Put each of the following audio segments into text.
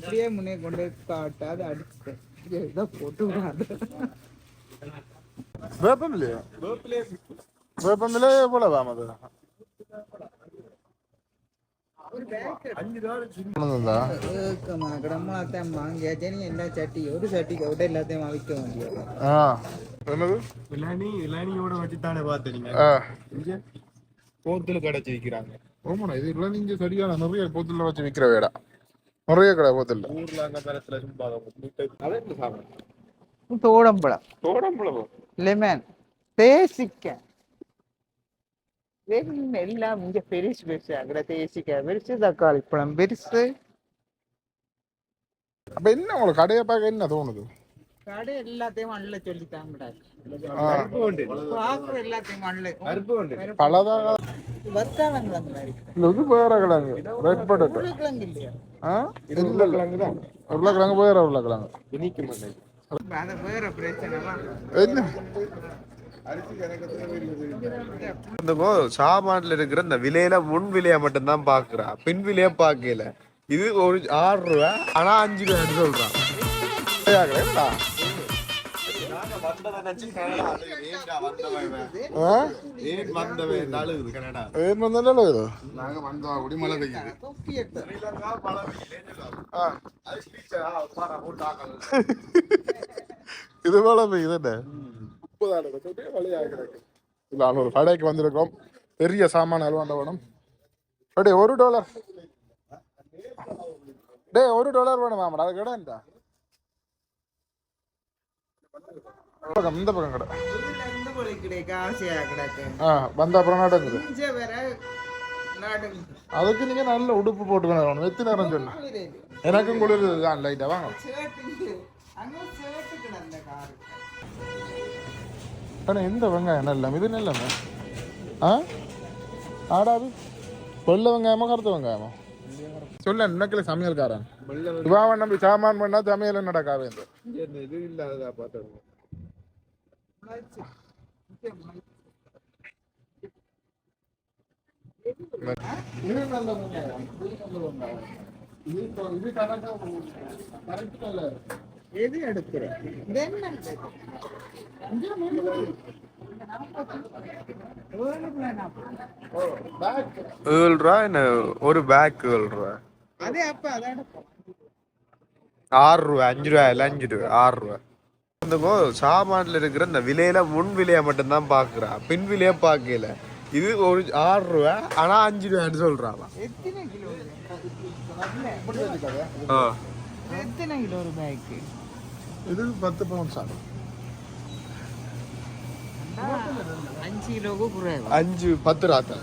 இப்படியே முன்னே கொண்டு காட்டாது அடிச்சுட்டேன் ஏதோ போட்டு வாங்கியாச்சே நீ எல்லா சட்டி ஒரு சட்டிக்கு விட எல்லாத்தையும் அவிக்க வேண்டியது. ஆ. என்னது? இளநீ இளநியோட வச்சுத்தானே பார்த்தீங்க இங்க போத்துல கடைச்சி விற்கிறாங்க ஆமாண்ணா இது இல்லை நீங்க சரியான நிறைய போத்துல வச்சு விற்கிற வேடா. நிறைய கடை போத்துல ஊர்ல அங்க தரத்துல சாப்பிடும் தோடம்பழம்? தோடம்பளவோ லெமன் தேசிக்க எல்லாம் இங்க பெருசு பெருசு. அங்கட தேசிக்க பெருசு தக்காளி பழம் பெருசு. அப்ப என்ன உங்களுக்கு கடையை பார்க்க என்ன தோணுது? கடை எல்லாத்தையும் அள்ள சொல்லி பலதாக இது வேற கிழங்கு ரெட் பட்டேட்டோ ஆ? இல்ல உருளைக்கிழங்கு உருளைக்கிழங்கு என்ன? சாமான்ல இருக்கிற இந்த விலையில முன் விலைய மட்டும் தான் பாக்குறா. பின் விலைய பாக்கல. இது ஒரு ஆறு ரூபா ஆனா அஞ்சு ரூபாய் சொல்றான். அழுகுது இது? நாங்க வந்தோம் அப்படி பெய்யுது இது பெய்யுது என்ன ஒரு கடைக்கு வந்திருக்கோம் பெரிய சாமான அல்வாண்ட வேணும் டே ஒரு டாலர் டே ஒரு டாலர் வேணும் மாமடா அது கடை பக்கம் இந்த பக்கம் கடை வந்த அப்புறம் நடக்குது அதுக்கு நீங்க நல்ல உடுப்பு போட்டுக்கணும் எத்தனை நேரம் சொன்ன. எனக்கும் குளிர் தான் லைட்டா வாங்க. ஆனால் எந்த வெங்காயம் நல்ல இது நல்ல ஆ? ஆடாது வெள்ளை வெங்காயமா கருத்த வெங்காயமா? சொல்ல இன்னக்கில் சமையல்காரன். இவாவன் நம்பி சாமான் பண்ணா சமையல் நடக்காது. இது இல்லாததா பார்த்தோம் இது நல்ல வெங்காயம் இது நல்ல வெங்காயம் இது இப்போ- இது கணக்கா கரெக்ட் இல்லை எது எடுக்கிற இது என்ன? ஒரு பேக் ரூபா அதே அப்ப அதான் எடுப்போம் ஆறு ரூபா அஞ்சு ரூபா இல்லை அஞ்சு ரூபா ஆறு ரூபா இந்த கோ சாமான்ல இருக்கிற இந்த விலையில முன் விலைய மட்டும் தான் பாக்குறா பின் விலைய பாக்கல இது ஒரு ஆறு ரூபா ஆனா அஞ்சு ரூபான்னு சொல்றாங்க எத்தனை கிலோ ஆ. எத்தனை ஒரு பேக்கு இது பத்து பவுன் சார் அஞ்சு கிலோவுக்கு குறைவு? அஞ்சு பத்து ராத்தா.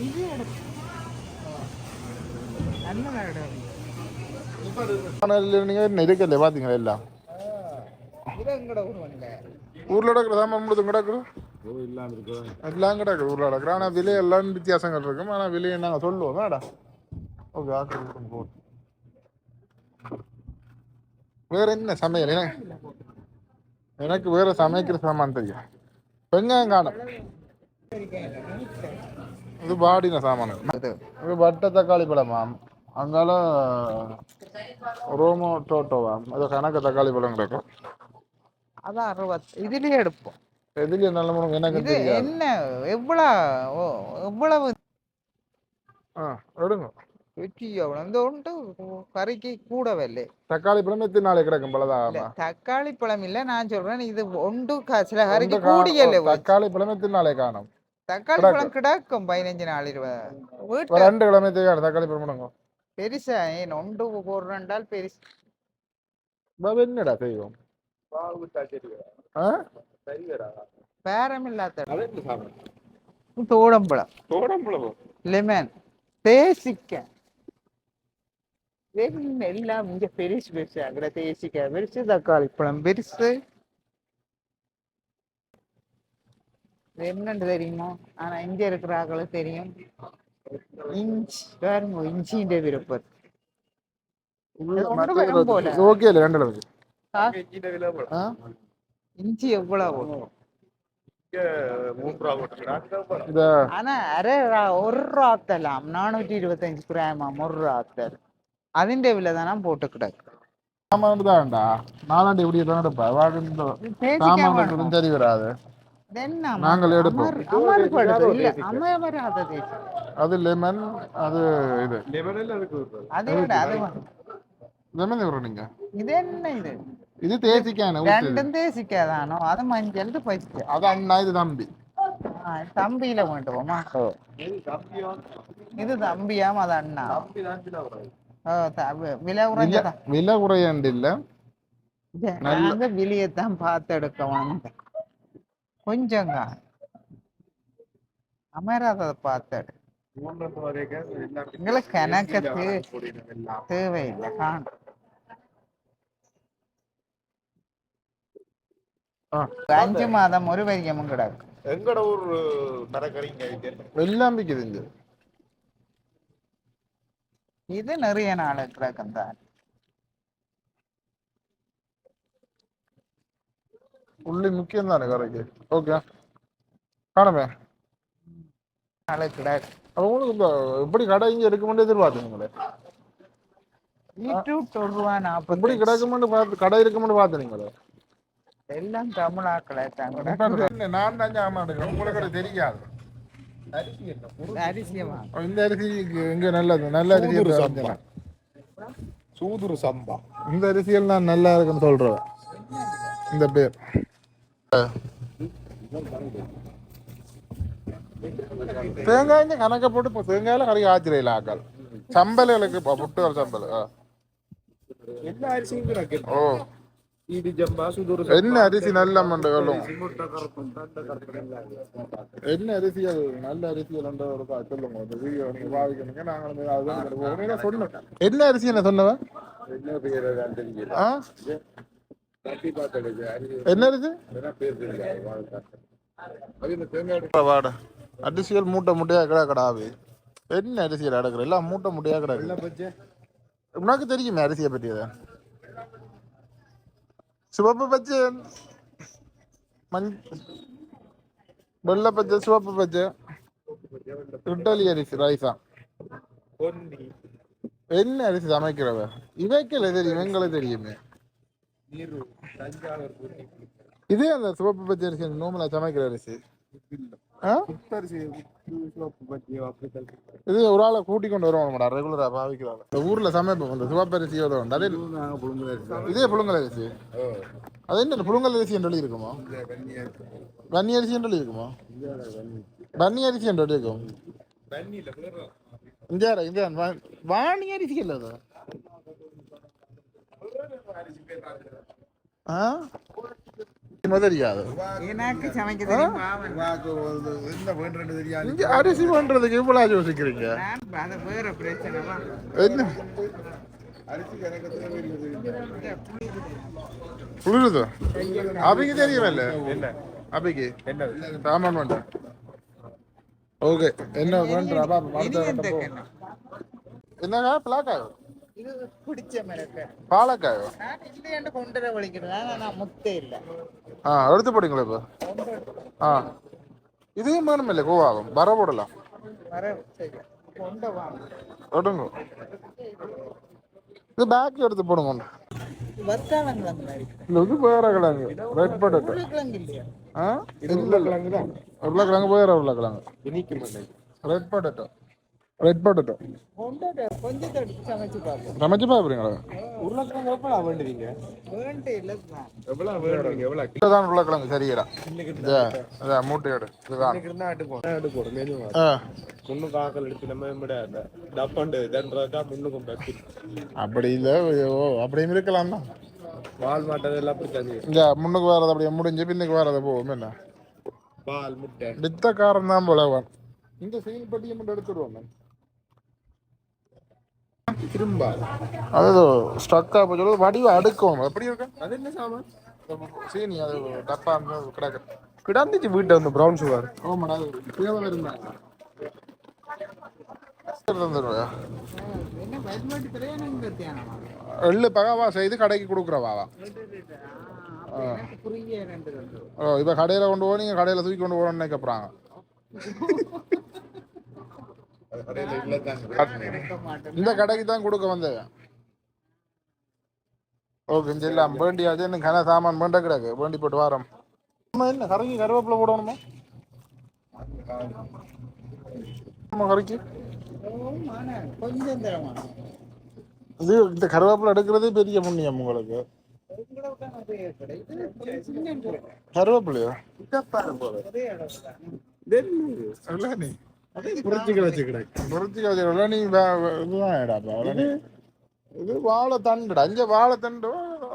இது நல்ல இடம் நீங்க என்ன இருக்கல எல்லாம் ஊரில் எங்கட ஊர் வந்த ஊர்ல சாமான் முழுதும் கிடக்குது எல்லாம் கிடக்குது ஊர்ல நடக்குது ஆனா விலை வித்தியாசங்கள் இருக்கும் ஆனா விலையை நாங்கள் சொல்லுவோம். மேடா ஓகே ஆக்கள் போட்டு வேற என்ன சமையல்? எனக்கு வேற சமைக்கிற சாமான் தெரியும். வெங்காயம் காணும் இது பாடின சாமான். இது வட்ட தக்காளி பழமா? அங்கால ரோமோ டோட்டோவா அது கணக்கு தக்காளி பழம் கிடக்கும் அதான் அறுபத்து இதுலயே எடுப்போம் எதுல நல்ல முறை எனக்கு இது தெரியாது என்ன எவ்வளவு ஓ, எவ்வளவு ஆ எடுங்க வெற்றி எவ்வளவு இந்த உண்டு கறிக்கு கூட விலை தக்காளி பழம் எத்தனை நாளைக்கு கிடக்கும் இல்ல பலதாகமா தக்காளி பழம் இல்ல நான் சொல்றேன் இது ஒன்று க- சில கறிக்கு இந்த கா- கூடியல தக்காளி பழம் எத்தனை நாளைக்கு காணும் தக்காளி கிடக்கு. பழம் கிடக்கும் பதினஞ்சு நாள் இருபது ஒரு வீட்டுல ரெண்டு பெருசா ஏன் ஒன்று போடுறாண்டால் பெருசு. பாபு என்னடா செய்வோம்? பேரம் இல்லாத தோடம்பழம். தோடம்பளவோ லெமன் தேசிக்க. எல்லாம் இங்க பெருசு பெருசு. அங்கட தேசிக்க. பெருசு தக்காளி பழம் பெருசு. என்னன்னு தெரியுமா? ஆனா இங்க இருக்கிற ஆக்களுக்கு தெரியும். இஞ்சி பாருங்க இஞ்சின்ற விருப்பம் இது ஒன்று மற்றது வரும் போல. இது ஓகே இல்லை ரெண்டு அளவுக்கு ஆ? ஆ? இஞ்சி எவ்வளவு மூன்று ரூபா போட்டுக்கிறாங்க இத ஆனா அரை ரா- ஒரு ராத்தலாம் நானூற்றி இருபத்தஞ்சு கிராமாம் ஒரு ராத்தல் അതിന്റെ விலை தானே போட்டு கிடக்கு சாமான் தான்டா நாலாண்டு இப்படி தான் எடுப்பா வாழ்ந்த பேசிக்காம சாமான் இருக்கிறதும் சரி வராது என்ன நாங்கள் எடுப்போம். அமர்- அமர்படுது இல்ல அமராத தேசி அது லெமன் அது இது. லெமனில் அதுக்கு அதை விட அது லெமன் எவ்வளோ நீங்க? இது என்ன இது? இது தேசிக்கான ஊத்து. ரெண்டும் தேசிக்காதானோ? அது மஞ்சள் பச்சை அது அண்ணா இது தம்பி. ஆ, தம்பியில வேண்டுவோமா இது தம்பியாம் அது அண்ணா. ஓ, த- வி- விலை இல்ல, குறைஞ்சதான் விலை குறையாண்டு தே- தேவையில்லை காணும். ஆ. அஞ்சு மாதம் ஒரு வரியமும் கிடக்கு. எங்கட ஊர் தரக்கறிங்க இது? எல்லாம் விக்குது இங்க. இது நிறைய நாள் கிடக்கும் தான். உள்ளி முக்கியம் தானே கரைக்கு? ஓகே காணமே. நாள் கிடக்கு. அப்ப உங்களுக்கு எப்படி கடை இங்க இருக்குமென்னு எதிர்பார்த்தீங்களே ஒரு ரூபா எப்படி நாற்பது கிடக்குமென்னு பார்த்து கடை இருக்குமென்னு பார்த்தீங்களே எல்லாம் தமிழாக்களை நான் தான் ஜாமான் உங்களுக்கு அது தெரியாது. இந்த அரிசி. இங்க நல்லது. நல்ல அரிசி. சூதுரு சம்பா. இந்த அரிசியில் நான் நல்லா இருக்குன்னு சொல்றேன். இந்த பேர். தேங்காய் கணக்க போட்டு இப்போ தேங்காயில கறி ஆச்சிரையில் ஆக்கால் சம்பலுக்கு புட்டுகள் சம்பல் ஆ. எல்லா அரிசியும் கிடக்கு ஓ இது ஜம்பா சுதுரு என்ன அரிசி நல்ல மண்டுகளும் சிமுட்ட கருப்பம் தண்ட கருப்பம் எல்லாம் என்ன நல்ல அரிசிகள் என்ற ஒரு பா- சொல்லுங்க இந்த வீடியோ நீங்க பாவிக்கணுங்க நாங்கள் வந்து அதுதான் உங்களுக்கு உடனே சொன்னேன் என்ன அரிசி என்ன சொன்னவன் என்ன பேர் தான் தெரியல ஆ தட்டி பார்த்தது அரிசி என்ன அரிசி என்ன பேர் தெரியல அது இந்த தேங்காய் வாட அரிசிகள் மூட்டை மூட்டையா கிடா கிடாது என்ன அரிசிகள் அடக்குற எல்லாம் மூட்டை மூட்டையா கிடக்கு. உனக்கு தெரியுமே அரிசியை பற்றி அதை சிவப்பு பச்சை மஞ் வெள்ளை பச்சை சிவப்பு பச்சை இட்டலி அரிசி ரைஸா என்ன அரிசி சமைக்கிறவ. இவைக்கல தெரியும். எங்களை தெரியுமே இதே அந்த சிவப்பு பச்சை அரிசி நோமலா சமைக்கிற அரிசி. இது ஒரு ஆளை கூட்டி கொண்டு வருவாங்க ரெகுலரா பாவிக்கிறாங்க. இந்த ஊர்ல சமைப்போம் இந்த சிவப்பரிசி உண்டு அதே இதே புழுங்கல் அரிசி. அது என்ன புழுங்கல் அரிசி என்று இருக்குமா? வன்னி அரிசி என்று இருக்குமா? வன்னி அரிசி என்று இருக்கும். இந்தியாரா இந்தியா வாணி அரிசி இல்லை அது. ஆ? என்ன தெரியாது. எனக்கு சமைக்க தெரியும் இங்க அரிசி பண்றதுக்கு இவ்வளவு யோசிக்கிறீங்க? என்ன? குளிருது அபிக்கு தெரியுமல்ல? என்ன சாமான் வேண்டாம் ஓகே என்ன வேண்டா பாப்பா பிளாக்காயோ இது பிடிச்ச மிளகு பாலக்காயோ நான் இல்லையாண்டு கொண்டு வர வலிக்கிறேன் நான் முத்தே இல்லை. ஆ எடுத்து போடுங்களா இப்போ ஆ இதையும் வேணுமில்ல கோவாகும் வர போடலாம் எடுங்க இது பேக் எடுத்து போடுங்க இல்ல இது வேற கிழங்கு ரெட் இல்லையா ஆ இது உருளைக்கிழங்கு தான் உருளைக்கிழங்கு ரெட் பட்டேட்டோ ரெட் பட்டேட்டோ சமைச்சு பாக்குறீங்களா உருளைக்கிழங்கு எவ்வளோ வேண்டுவீங்க எவ்வளோ வேண்டுவீங்க எவ்வளோ இதுதான் உருளைக்கிழங்கு சரியா இதான் மூட்டையோடு இதுதான் இன்னைக்கு இருந்தால் எடுப்போம் எடுப்போம் மெனு ஆ முன்னு காக்கல் எடுத்து நம்ம அந்த டப்பண்டு தண்டா முன்னுக்கும் பத்தி அப்படி இல்லை ஓ அப்படியும் இருக்கலாம் தான் அப்படி தண்ணி இந்த முன்னுக்கு வரது அப்படியே முடிஞ்சு பின்னுக்கு வரது போகும் என்ன பால் முட்டை வித்தக்காரன் தான் போலவன் இந்த செயல் பட்டியை மட்டும் எடுத்துருவோம் திரும்ப அது ஸ்டக்கா போய் சொல்லுது வடிவ அடுக்கும். எப்படி இருக்கு? அது என்ன சாமான்? சீனி அது டப்பா கிடக்கு. கிடந்துச்சு வீட்டை வந்து ப்ரௌன் சுகர் அது தேவை இருந்தாங்க எள்ளு பகாவா செய்து கடைக்கு கொடுக்குறவாவா ஓ இப்போ கடையில் கொண்டு போய் நீங்கள் கடையில் தூக்கி கொண்டு போகணும்னு மாட்டேன் இந்த கடைக்கு தான் கொடுக்க வந்தேன். ஓகே எல்லாம் வேண்டியாச்சு எனக்கு கன சாமான் வேண்ட கிடக்கு. வேண்டி போட்டு வாரம். என்ன கறக்கி கருவேப்பிலை போடணுமா? ஆமா, கறக்கி ஓ, மானே, கொஞ்சம் தரமா இது இந்த கருவேப்பிலை எடுக்கிறதே பெரிய புண்ணியம் உங்களுக்கு. கருவேப்பிலையா? ஒரே இடம் தான். இல்லை நீ இதுதான் நீ இது வாழைத்தண்டுடா. இங்கே வாழைத்தண்டு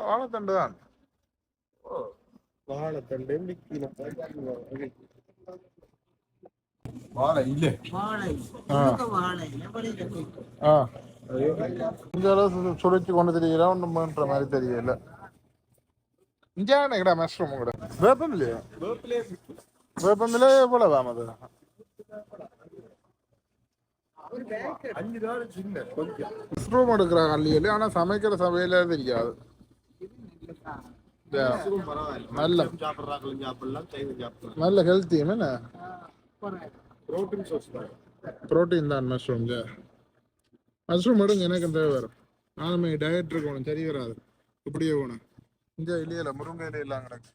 வாழைத்தண்டு தான். வாழைத்தண்டு வாழை இல்லை. ஆ. சுழிச்சு கொண்டு தெரியல ஒன்றும் பண்ணுற மாதிரி தெரியல. இஞ்சான கடா மஷ்ரூம் கூட வேப்பம் இல்லையா வேப்பம் இல்லை போலவாம் அது ஒரு பேக் அஞ்சு நாள் சின்ன கொஞ்சம் மஷ்ரூம் எடுக்கிறாங்க அல்லையில ஆனால் சமைக்கிற சமையல தெரியாது. நல்ல. நல்ல ஹெல்த்தி என்ன? ப்ரோட்டீன் சோர்ஸ் தான். ப்ரோட்டீன் தான் மஷ்ரூம் மஷ்ரூம் எடுங்க எனக்கு தேவை வரும் நானுமே டயட் இருக்கணும் சரி வராது. இப்படியே போகணும். இந்த இலையில முருங்கை இலையெல்லாம் கிடக்கு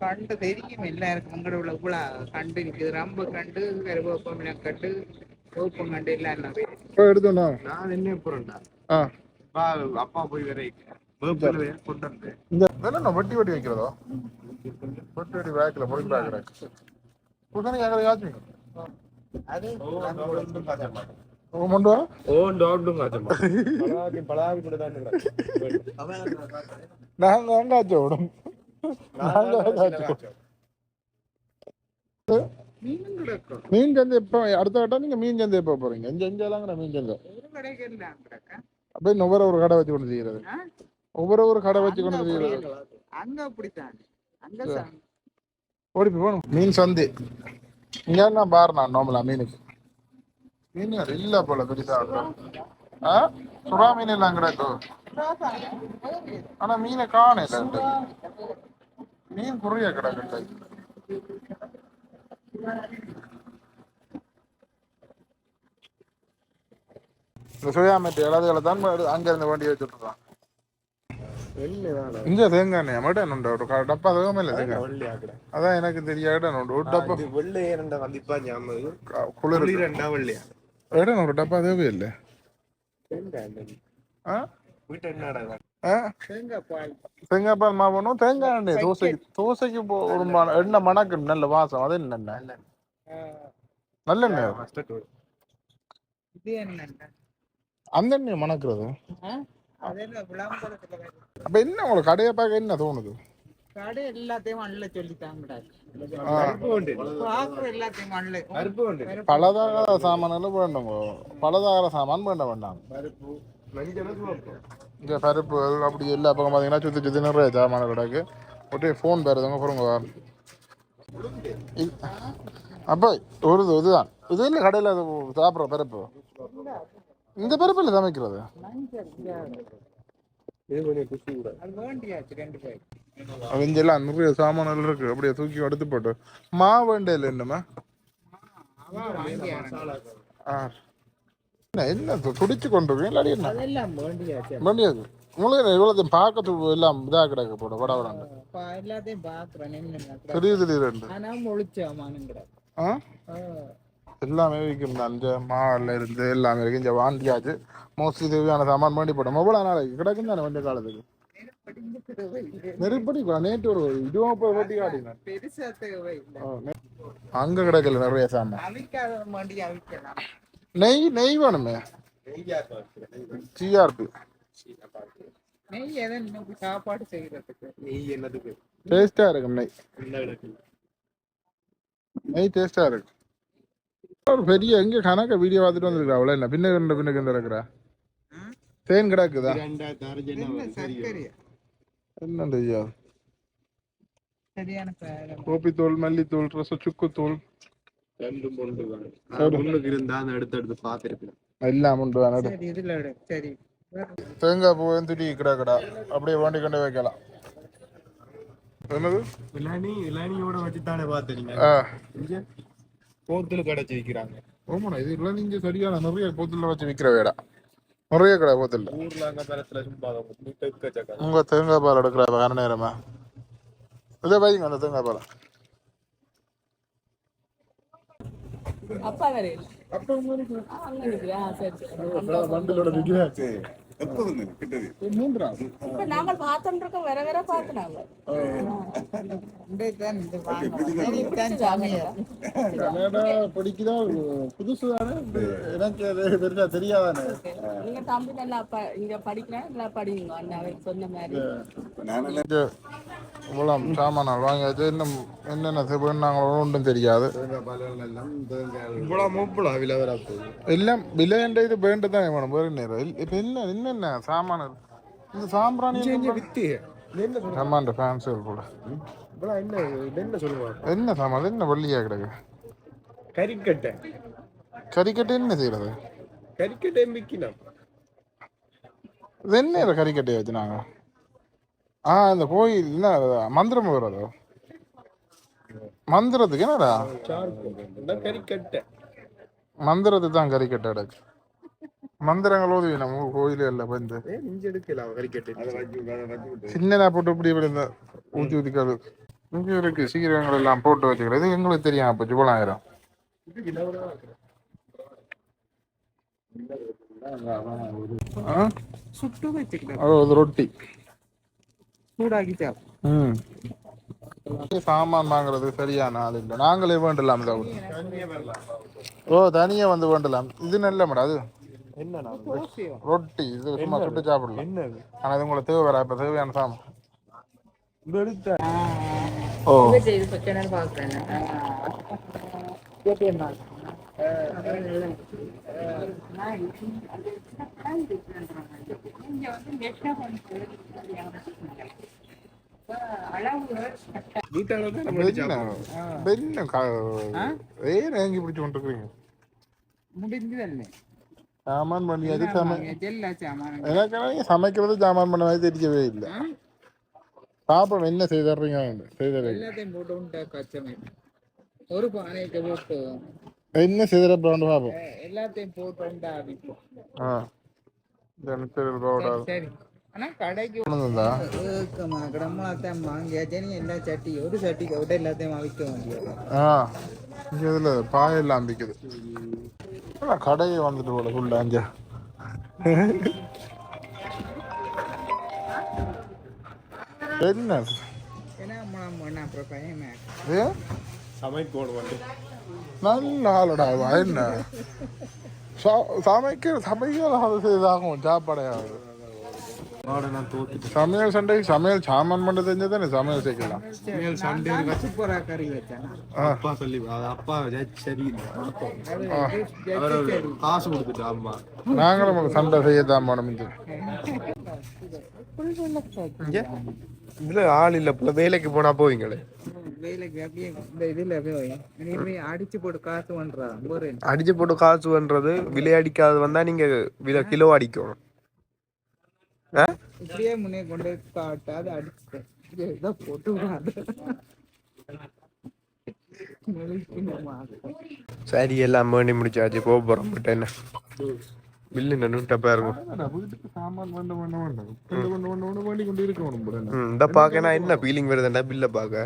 கண்டு தெரியும் எல்லாருக்கும். உங்களோட உள்ள இவ்வளவு கண்டு இருக்குது ரொம்ப கண்டு கருவேப்பம் கண்டு வேப்பம் கண்டு எல்லாம் இப்போ எடுத்தோண்ணா நான் என்ன போறேன்டா? ஆ. வா, அப்பா போய் வேணும் வட்டி வட்டி வைக்கிறதோ? வட்டி வட்டி பேக்கில் பொடி பேக் கிடக்கு புதனை கேட்கறது யாச்சுங்க அது கொண்டு வா ஓன் டாக்டும் காச்சம்மா பலாவி பலாவி கூட தான் நாங்கள் அங்காச்சும் விடும் மீன் சந்தை எப்போ அடுத்த கட்டம் நீங்கள் மீன் சந்தை எப்போ போகிறீங்க எங்கே எங்கேலாங்கிற மீன் சந்தை எல்லாம் அப்படியே ஒவ்வொரு ஒரு கடை வச்சு கொண்டு செய்கிறது ஆ? ஒவ்வொரு ஒரு கடை வச்சு கொண்டு செய்கிறது அப்படி- அங்க அப்படித்தான் அங்க ஓடி போகணும் மீன் சந்தை இங்கே நான் பாரு நான் நோமலா மீனுக்கு மீன் இல்லை போல பெருசா எல்லாம் கிடக்கும் ஆனா மீனை காணல மீன் குறைய கிடக்கு இந்த சுயா மெட்டு இலதுகளை தான் அங்க இருந்து வண்டி வச்சுட்டு இருக்கான் இங்க தேங்காய் மட்டும் ஒரு டப்பா தேங்காய் இல்லை தேங்காய்? அதான் எனக்கு தெரியாத ஒரு டப்பா வெள்ளை குளிர் ரெண்டா வெள்ளையா? ஒரு டப்பா தேவை இல்லை ஆ வீட்டு என்னடா ஆ தேங்காய் பால் மாவனும் தேங்காய் எண்ணெய். தோசைக்கு தோசைக்கு ஒரு மண- எண்ணெய் மணக்கு நல்ல வாசம். அது என்ன இது என்னண்டா அந்த எண்ணெய் மணக்கிறது. அப்ப என்ன உங்களுக்கு கடையை பார்க்க என்ன தோணுது? கடை எல்லாத்தையும் மண்ணில் சொல்லி தாங்கடாது ஆ, பாக்குற எல்லாத்தையும் மண்ணில் பலதார சாமான்கள் வேண்டுங்க பலதார சாமான் வேண்ட வேண்டாம் இந்த பருப்பு அப்படி எல்லா பக்கம் பார்த்தீங்கன்னா சுற்றி சுற்றி நிறைய சாமான கிடக்கு ஒரே ஃபோன் பேருதுங்க பாருங்க இது- அப்போ ஒரு இது இதுதான் இது இல்லை கடையில் சாப்பிட்ற பருப்பு இந்த பருப்பு இல்லை சமைக்கிறது எல்லாம் நிறைய சாமான்கள் இருக்கு. அப்படியே தூக்கி எடுத்து போட்டு. மா வேண்டிய என்னம்மா ஆ. என்ன என்ன துடிச்சு கொண்டு இல்லாடி என்ன? வேண்டியது. உங்களுக்கு இவ்வளோத்தையும் பார்க்க எல்லாம் இதாக கிடக்கு போட வட வடாங்க பா- எல்லாத்தையும் பாக்குறேன் நின்று திடீர் திடீர்னு ஆனா முழிச்சாமானுங்கிறார் ஆ? எல்லாமே விற்கும் தான் இந்த மாவில் இருந்து எல்லாமே இருக்கு இந்த வாண்டியாச்சு மோஸ்ட்லி தேவையான சாமான் வேண்டி போட்டோம். எவ்வளோ நாளைக்கு கிடக்கும் தானே வண்டிய காலத்துக்கு? நெருப்படி நேற்று ஒரு இதுவும் போய் வெட்டி காட்டினேன். பெருசா தேவை இல்லை. அங்கே கிடக்கல நிறைய அவிக்கலாம். நெய் நெய் வேணுமே? சிஆர்பி நெய் எதை இன்னும் சாப்பாடு செய்யறதுக்கு? நெய் என்னதுக்கு? டேஸ்டா இருக்கும் நெய். என்ன கிடக்கு நெய் டேஸ்டா இருக்கு ஒரு பெரிய எங்க கணக்க வீடியோ பார்த்துட்டு வந்திருக்கா அவ்வளோ என்ன பின்ன இந்த இருக்கிறா? ம்? தேன் கிடக்குதா? ரெண்டாயிரத்தி அறுபது என்ன சர்க்கரையா என்ன தெரியாது சரியான பேரம் கோப்பித்தூள் மல்லித்தூள் ரச சுக்குத்தூள் ரெண்டும் ஒன்று தான் முன்னுக்கு இருந்தா அந்த எடுத்து எடுத்து பார்த்துருப்பேன் எல்லாம் உண்டு சரி தேங்காய் பூ துடி கிடக்கடா அப்படியே வேண்டி கொண்டு வைக்கலாம். என்னது? இளநி இளநியோட வச்சுத்தானே பார்த்தீங்க. ஆ. இங்க போத்துல கடைச்சி விற்கிறாங்க ஆமாண்ணா இது நீங்க சரியான நிறைய போத்துல வச்சு விற்கிற வேடா. நிறைய கடை போத்துல ஊர்ல அங்க தரத்துல சும்மா எக்கச்சக்கம் உங்க தேங்காய் பால் எடுக்கிற வேற நேரமா? இதே வைங்க அந்த தேங்காய் பால். அப்பா வேற இல்ல. ஆ, வண்டிலோட விஜயாச்சு மூன்றாம் இப்ப நாங்கள் பார்த்துட்டு இருக்கோம் வேற வேற பார்த்து நாங்க இன்றைக்கு இந்த வாங்க. தான் சாமியார் கனடா படிக்குதா? புதுசு தானே? எனக்கு பெருசா தெரியாதானே? நீங்க தம்பி நல்லா இங்க படிக்கிறேன் நல்லா படிங்க அண்ணா அவர் சொன்ன மாதிரி. இவ்வளோ சாமானால் வாங்கியாச்சு. இன்னும் என்னென்ன வேணாங்களோ ஒன்றும் தெரியாது. மூப்பளா விலை எல்லாம் விலையண்ட இது வேண்டு தான் வேணும்? வேறு நேரம் இப்போ என்ன என்னென்ன சாமான இந்த சாம்பிராணி வித்து. சாமான் ஃபேன்ஸ் கூட. என்ன என்ன சொல்லுவாங்க. என்ன சாமான்? என்ன வெள்ளியா கிடக்கு? கறிக்கட்டை. கறிக்கட்டை என்ன செய்யறது? கறிக்கட்டை விற்கணும். இது என்ன கறிக்கட்டையை வச்சு நாங்க? ஆ இந்த கோயில் என்ன மந்திரம் வருதோ? மந்திரத்துக்கு என்னடா? மந்திரத்துக்கு தான் கறிக்கட்டை கிடக்கு. மந்திரங்கள் ஓதுவி நம்ம இஞ்சி எடுக்கலாம் கறிக்கட்டை. சின்னதா போட்டு இப்படி இப்படி இந்த ஊத்தி ஊத்திக்காது இங்க இருக்கு சீரகங்கள் எல்லாம் போட்டு வச்சுக்கிறது இது எங்களுக்கு தெரியும் அப்ப? சுட்டு ஒரு ரொட்டி. சூடாக்கி சாப்பிடும் ம். சாமான் வாங்குறது சரியான ஆள் இல்லை. நாங்களே வேண்டலாம் ஓ தனியா வந்து வேண்டலாம். இது நல்ல மேடம் அது? ரொட்டி. இது சும்மா சுட்டு சாப்பிடலாம். ஆனா இது உங்களுக்கு தேவை வரா இப்ப தேவையான சாமான். ஓ. இது பச்சனை பாக்குறேன் வீட்டால தான் நம்ம என்ன என்ன கா- ஏன் ஏங்கி பிடிச்சு கொண்டிருக்கிறீங்க. முடிஞ்சதல்லே. சாமான் பண்ணியாச்சு சமைக்கிறது சாமான் பண்ண மாதிரி தெரியவே இல்லை. சாப்பிட என்ன உண்டா கச்சமே ஒரு பானைக்கு போட்டு. என்ன செய்தற பிராண்டு பார்ப்போம் எல்லாத்தையும் போட்டு ஆ. பாயெல்லாம் விக்குது. ஆனா கடையை வந்துட்டு போல ஃபுல்லா அஞ்சா என்ன? சமைக்கணும் வந்து. நல்ல ஆளுடா. என்ன? ச- சமைக்க சமைக்க அது செய்தாகும் தோத்துட்டு. சமையல் சண்டை சமையல் சாமான் பண்ண தெரிஞ்சா தானே சமையல் செய்யலாம் சமையல் சண்டே சூப்பரா கறி வச்சானா அப்பா சொல்லி அப்பா அவர் காசு கொடுத்துட்டு அம்மா. நாங்களும் சண்டை செய்யத்தான் போனோம் இங்க. இதுல ஆள் இல்ல வேலைக்கு போனா போவீங்களே. அடிச்சு போட்டு காசு பண்றா ஒரு அடிச்சு போட்டு காசு பண்றது விலை அடிக்காது வந்தா நீங்க விலை கிலோ அடிக்கணும்? இப்படியே முன்னே கொண்டு போய் காட்டு அது அடிச்சுட்டேன் போட்டு. சரி எல்லாம் வேண்டி முடிச்சாச்சு. போக போறோம். என்ன? பில்லு நின்றுட்ட பாருங்க இந்த பாக்க. நான் என்ன ஃபீலிங் வருதுண்டா பில்ல பாக்க?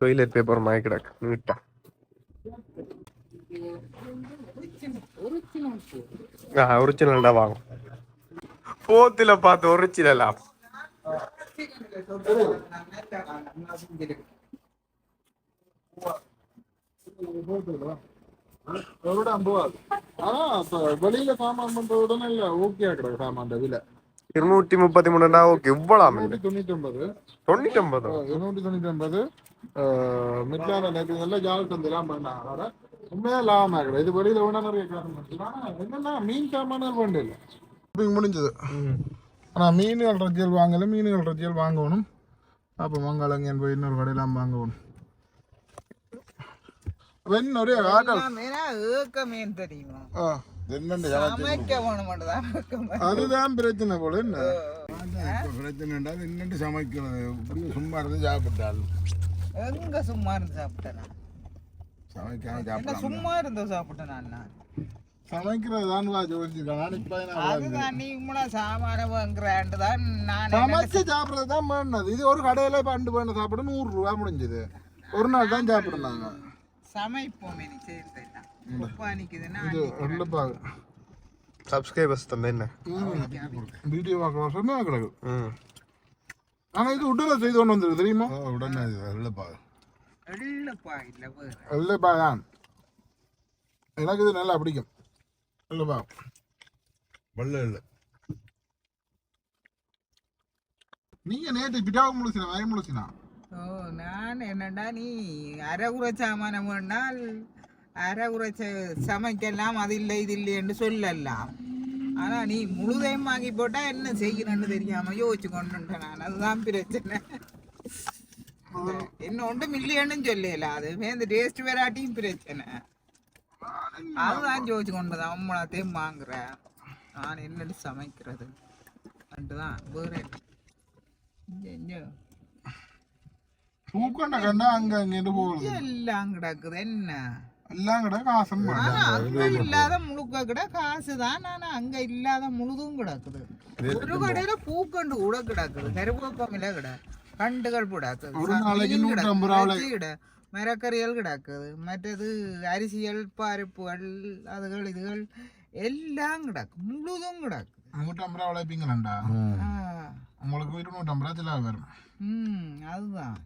டொய்லெட் பேப்பர் மாய் கிடக்கு. நீட்டா ஆ ஒரிஜினல்டா வாங்கும். போத்துல பார்த்து ஒரிஜினலா ஒரு இடம் போகாது ஆனா இப்ப வெளியில சாமான் பண்ற உடனே இல்ல ஓகே கிடக்கு சாமான் விலை இருநூத்தி முப்பத்தி மூணுடா ஓகே இவ்வளவு இருநூற்றி தொண்ணூற்றி ஒன்பது. தொண்ணூத்தி ஒன்பது இருநூற்றி தொண்ணூற்றி ஒன்பது. மிட்லான நேற்று நல்ல ஜால் தந்துலாம் பண்ணாங்க. ஆனா உண்மையா லாபம் ஆகுது இது வெளியில வேணா நிறைய ஆனா என்னன்னா மீன் சாமான வேண்டிய இல்லை. முடிஞ்சது. ஆனா மீன்கள் ரஜியல் வாங்கல மீன்கள் ரஜியல் வாங்கணும். அப்போ மங்காளங்கன் போய் இன்னொரு கடையெல்லாம் வாங்கணும். வெண் ஒரே எல்லாம் ஏக்கமேன்னு தெரியுமா? அதுதான் பிரச்சனை போல என்ன? பிரச்சனைடா என்னட்டு சமைக்கிறது? இப்படி சும்மா இருந்து சாப்பிட்டால் எங்க சும்மா இருந்து சாப்பிட்டேன் சமைக்காம சாப்பிடலாம் சும்மா இருந்தோ சாப்பிட்டேன் நான் சமைக்கிறது தான் சமைச்சு சாப்பிடுறது தான் பண்ணது. இது ஒரு கடையில பண்டு பண்ண சாப்பிட நூறு ரூபா முடிஞ்சது. ஒரு நாள் தான் சாப்பிடுனாங்க. சமைப்போமே நீ சேர்த்து வீடியோ பார்க்கலாம் சொன்னா கிடக்கு. ம். இது உடல செய்து கொண்டு வந்துருக்கு தெரியுமா உடனே இல்ல தான் எனக்கு இது நல்லா பிடிக்கும். இல்லப்பா வெள்ளை இல்லை நீங்க நேற்று பிட்டாவை முழுசினா வய முழுசினா ஓ நான் என்னடா நீ? அரைகுறை சாமானம் வேணால் அரைகுறை ச- சமைக்கலாம் அது இல்லை இது இல்லைன்னு சொல்லலாம். ஆனா நீ முழுதையும் வாங்கி போட்டா என்ன செய்யணும்னு தெரியாம யோசிச்சு கொண்டுட்டேன் நான். அதுதான் பிரச்சனை. என்ன ஒன்று மில்லியன்னு சொல்லல. அது இந்த டேஸ்ட் வெராட்டியும் பிரச்சனை. அதுதான் யோசிச்சு கொண்டுதான் அம்மளத்தையும் வாங்குறேன் நான் என்னடி சமைக்கிறது? தான் வேற கண்டா அங்க அங்கிட்டு போகுது எல்லாம் கிடக்குது. என்ன? எல்லாம் கிட்ட காசம் அங்க இல்லாத முழுக்க கிட காசு தான் ஆனா அங்க இல்லாத முழுதும் கிடக்குது. ஒரு கடையில பூக்கண்டு கூட கிடக்குது. கருவேப்பமில கிட. கண்டுகள் கிடக்குது ஒரு நாளைக்கு மீன் நூற்றி கிடக்குது, ஐம்பது ரூபாவுல- இறைச்சி கிட மரக்கறிகள் கிடக்குது. மற்றது அரிசிகள் பருப்புகள் அதுகள் இதுகள் எல்லாம் கிடக்கு. முழுதும் கிடக்கு. நூற்றம்பது ரூபா உழைப்பீங்களா ஆ, உங்களுக்கு இருநூற்றம்பது ரூபா செலவு வரும் ம் அதுதான்.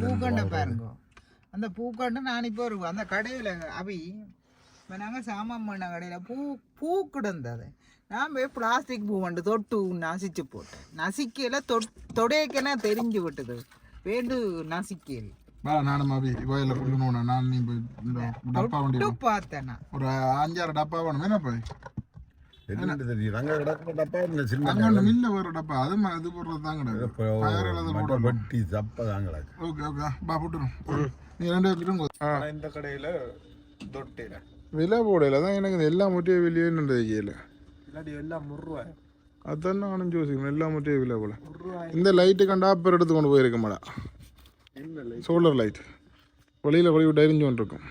பூக்கண்டை பாருங்க. அந்த பூக்கண்டு நான் இப்போ ஒரு அந்த கடையில் அவி இப்போ நாங்கள் சாமான் பண்ண கடையில் பூ பூ கிடந்தது. நான் போய் பிளாஸ்டிக் பூ வந்து தொட்டு நசிச்சு போட்டேன். நசிக்கையில் தொட் தொடையக்கனா தெரிஞ்சு விட்டது. வேண்டு நசிக்கையில். வா நானும் அபி நான். நீ போய் இந்த டப்பா வண்டி தொட்டு பார்த்தேன் நான். ஒரு அஞ்சாறு டப்பா வேணும் என்ன போய்? இந்த சின்ன அங்கே ஒன்று மில்ல ஒரு டப்பா அது ம- இது போடுறது தான் கிடக்கு. ஃபயர் எழுத மட்டை போடணும் வெட்டி சப்பை தான் கிடக்கு. Okay okay. பா போட்டுரும். நீ ரெண்டு பேரும் ஆனா இந்த கடையில தொட்டில. விலை போடல. தான் எனக்கு எல்லா முட்டையும் வெளியே நின்று தெரியல. இல்லாட்டி எல்லாம் முருவா அதான் நானும் யோசிக்கணும் எல்லா முட்டையும் விலை போல இந்த லைட்டு கண்டா அப்புறம் எடுத்து கொண்டு போயிருக்க மாடா சோலார் லைட் வெளியில் கொடி விட்டு எரிஞ்சு கொண்டு இருக்கும்